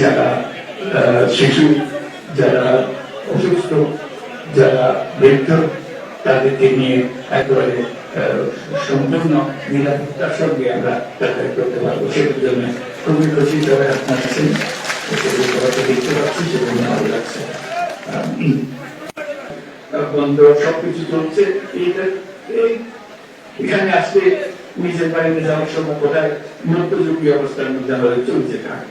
যারা শিশু, যারা অসুস্থ, যারা বৃদ্ধ, তাদেরকে নিয়ে একেবারে সম্পূর্ণ নিরাপত্তার সঙ্গে আমরা যাতায়াত করতে পারব। সেটার জন্য খুবই খুশি যারা আপনার আছেন। দেখতে পাচ্ছি, সেগুলো ভালো লাগছে। বন্ধ, সবকিছু চলছে। এইটা, এই, এখানে আসলে নিজের বাড়িতে যাওয়ার সময় কোথায় মধ্যযুগীয় অবস্থার মধ্যে আমাদের চলছে থাকে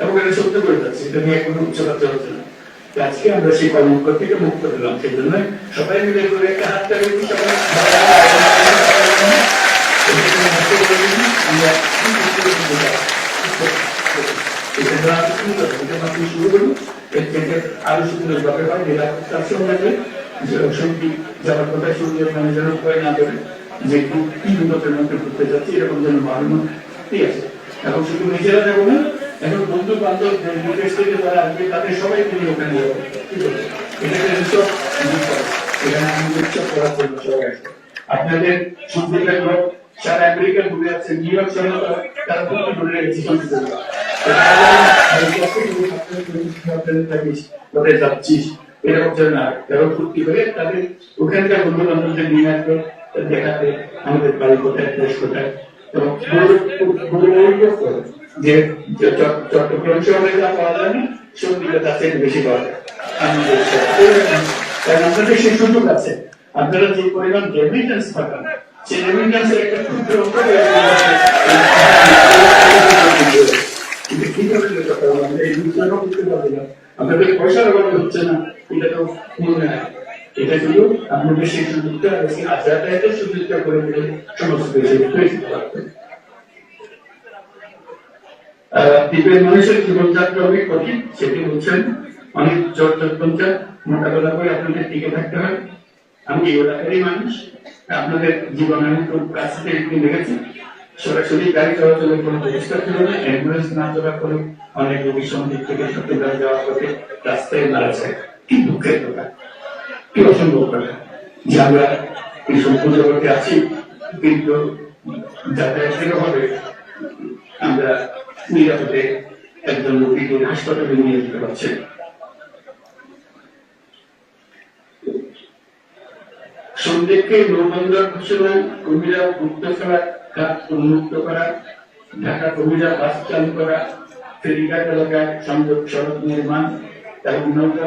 এবং এটা সত্য করে যাচ্ছে এটা নিয়ে কোনো উচ্চতা চলছে না আজকে আমরা সেই কলঙ্ক থেকে মুক্ত পেলাম সেই জন্য সবাই মিলে করে একটা হাত মাত্র শুরু করুন এর থেকে আরও সুন্দর ভাবে হয় যাওয়ার কথা শুনলে মানে যেন ভয় না করে যে কি বিপদের মধ্যে ঘুরতে যাচ্ছি, এরকম যেন ভাবনা ঠিক আছে। এখন শুধু নিজেরা যাব না, এখন বন্ধু বান্ধব বিদেশ থেকে যারা আসবে, তাদের সবাই তিনি ওখানে যাব। এটাকে উৎসব এখানে আমি উৎসব করার জন্য সবাই আপনাদের সন্ধ্যের লোক সারা আমেরিকা ঘুরে আছে নিউ ইয়র্ক শহরে তারা- তারা ঘুরে রেখেছে সন্ধ্যের যাচ্ছিস, এরকম যেন না এরকম ফুর্তি করে তাদের ওখানকার বন্ধু বান্ধবদের নিয়ে আসবে দেখাতে আমাদের বাড়ি কোথায় দেশ কোথায় যে যে চট- চট্টগ্রাম শহরে যা পাওয়া যায় না তার বেশি পাওয়া যায়। আপনাদের সেই সুযোগ আছে। আপনারা যে পরিমাণ রেমিটেন্স পাঠান সেই একটা আপনাদের পয়সার হচ্ছে না এটা তো মনে হয়। এটা আপনাদের সেই সুযোগটা সুযোগটা করে সমস্ত দ্বীপের মানুষের জীবনযাত্রা অনেক কঠিন, সেটি অনেক জ্বর যন্ত্রণা, মোকাবেলা করে আপনাদের টিকে থাকতে হয়। আমি এই এলাকারই মানুষ, আপনাদের জীবন আমি খুব কাছ থেকে একটু দেখেছি। সরাসরি গাড়ি চলাচলের কোনো ব্যবস্থা ছিল না, অ্যাম্বুলেন্স না চলার ফলে অনেক রোগী সন্দিক থেকে চট্টগ্রাম যাওয়ার পথে রাস্তায় মারা যায়। কি দুঃখের কথা। কি অসম্ভব কথা যে আমরা এই সম্পূর্ণ জগতে আছি, কিন্তু যাতায়াতের অভাবে আমরা নিরাপদে একজন রোগীকে হাসপাতালে নিয়ে যেতে পারছি। সন্দেহকে নৌবন্দর ঘোষণা, কর্মীরা মুক্ত করা খাত উন্মুক্ত করা, ঢাকা কর্মীরা বাস চালু করা, ফেরিঘাট এলাকায় সংযোগ সড়ক নির্মাণ এবং নৌকা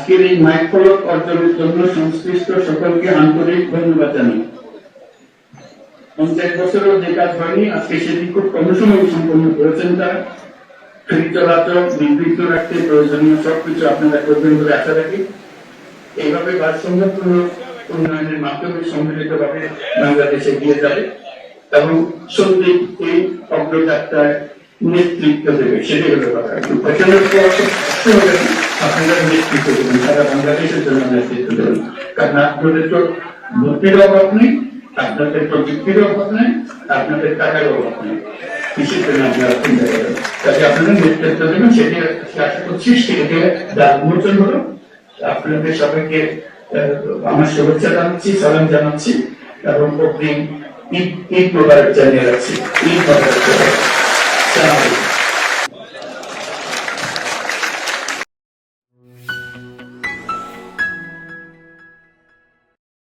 আজকের এই মাইক ফলক অর্জনের জন্য সংশ্লিষ্ট সকলকে আন্তরিক ধন্যবাদ জানাই। পঞ্চাশ বছরেও যে কাজ হয়নি আজকে সেটি খুব কম সময় সম্পন্ন করেছেন রাখতে প্রয়োজনীয় সবকিছু আপনারা করবেন বলে আশা রাখি। এইভাবে ভারসাম্যপূর্ণ উন্নয়নের মাধ্যমে সম্মিলিত ভাবে বাংলাদেশ এগিয়ে যাবে এবং সন্দীপ এই অগ্রযাত্রায় নেতৃত্ব দেবে, সেটাই হলো কথা। আপনারা নেতৃত্ব দেবেন সারা আপনাদের তো বুদ্ধির অভাব নেই আপনাদের প্রযুক্তির অভাব নেই আপনাদের টাকার অভাব নেই জন্য আপনারা চিন্তা করেন কাজে আপনারা নেতৃত্ব দেবেন সেটি করছি সেটি যার উন্মোচন আপনাদের সবাইকে আমার শুভেচ্ছা জানাচ্ছি সালাম জানাচ্ছি এবং অগ্রিম জানিয়ে রাখছি ঈদ।